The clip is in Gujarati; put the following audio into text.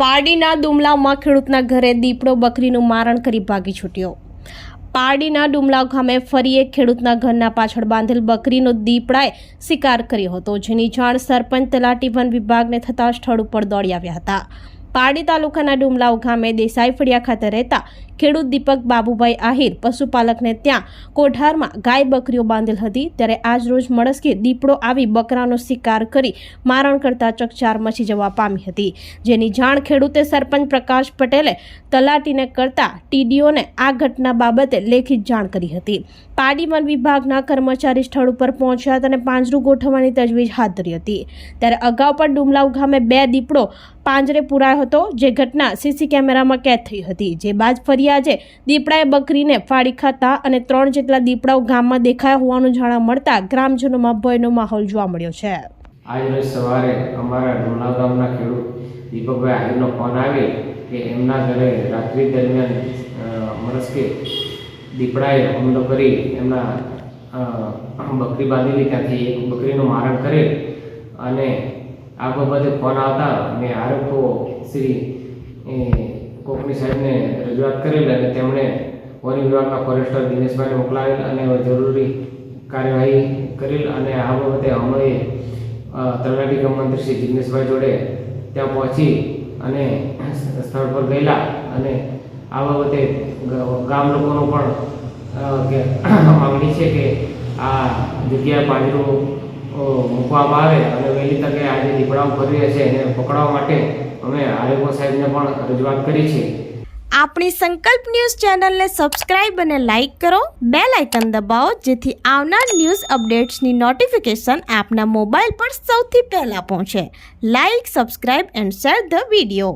પારડીના ડુમલાવમાં ખેડૂતના ઘરે દીપડો બકરીનું મારણ કરી ભાગી છૂટ્યો. પારડીના ડુમલાવ ગામે ફરી એક ખેડૂતના ઘરના પાછળ બાંધેલ બકરીનો દીપડાએ શિકાર કર્યો હતો, જેની જાણ સરપંચ તલાટી વન વિભાગને થતાં સ્થળ ઉપર દોડી આવ્યા હતા. પારડી તાલુકાના ડુમલાવ ગામે દેસાઈ ફળિયા ખાતે રહેતા ખેડૂત દીપક બાબુભાઈ આહિર પશુપાલકને ત્યાં કોઠારમાં ગાય બકરીઓ બાંધેલ હતી. ત્યારે આજ રોજ મળસ્કે દીપડો આવી બકરાનો શિકાર કરી મારણ કરતા ચકચાર મચી જવા પામી હતી. જેની જાણ ખેડૂતે સરપંચ પ્રકાશ પટેલે તલાટીને કરતા ટીડીઓને આ ઘટના બાબતે લેખિત જાણ કરી હતી. પારડી વન વિભાગના કર્મચારી સ્થળ ઉપર પહોંચ્યા હતા અને પાંજરું ગોઠવવાની તજવીજ હાથ ધરી હતી. ત્યારે અગાઉ પણ ડુમલાવ ગામે બે દીપડો પાંજરે પુરાયો હતો. જે ઘટના સીસી કેમેરામાં કેદ થઈ હતી. જે બાદ ફરી આજે દીપડાએ બકરીને ફાડી ખાતા અને ત્રણ જેટલા દીપડાઓ ગામમાં દેખાયા હોવાનું જાણવા મળતા ગ્રામજનોમાં ભયનો માહોલ જોવા મળ્યો છે. આજે સવારે અમારા ડુમલા ગામના ખેડૂત દીપકભાઈ આહીરનો ફોન આવી કે એમના ઘરે રાત્રિ દરમિયાન મરસ્કે દીપડાએ હુમલો કરી એમના બકરી બાંધેલી ત્યાંથી એક બકરીનું મારણ કરે અને આ બાબતે ફોન આવતા મેં આરોપો શ્રી કોકની સાહેબને રજૂઆત કરેલ અને તેમણે વન વિભાગના ફોરેસ્ટર દિનેશભાઈને મોકલાવેલ અને જરૂરી કાર્યવાહી કરેલ અને આ બાબતે અમે તલાટી કમ મંત્રી શ્રી જિગ્નેશભાઈ જોડે ત્યાં પહોંચી અને સ્થળ પર ગયેલા અને આ બાબતે ગામ લોકોનો પણ માંગણી છે કે આ જગ્યાએ પાંજરું મૂકવામાં આવે અને વહેલી તકે આ દીપડાઓ ફરી છે એને પકડવા માટે અમે આરોગ્ય સાહેબને પણ રજૂઆત કરી છે. આપણી સંકલ્પ ન્યૂઝ ચેનલને સબસ્ક્રાઇબ અને લાઇક કરો બે લાઇકન દબાવો, જેથી આવનાર ન્યૂઝ અપડેટ્સની નોટિફિકેશન આપના મોબાઈલ પર સૌથી પહેલાં પહોંચે. Like, subscribe and share the video.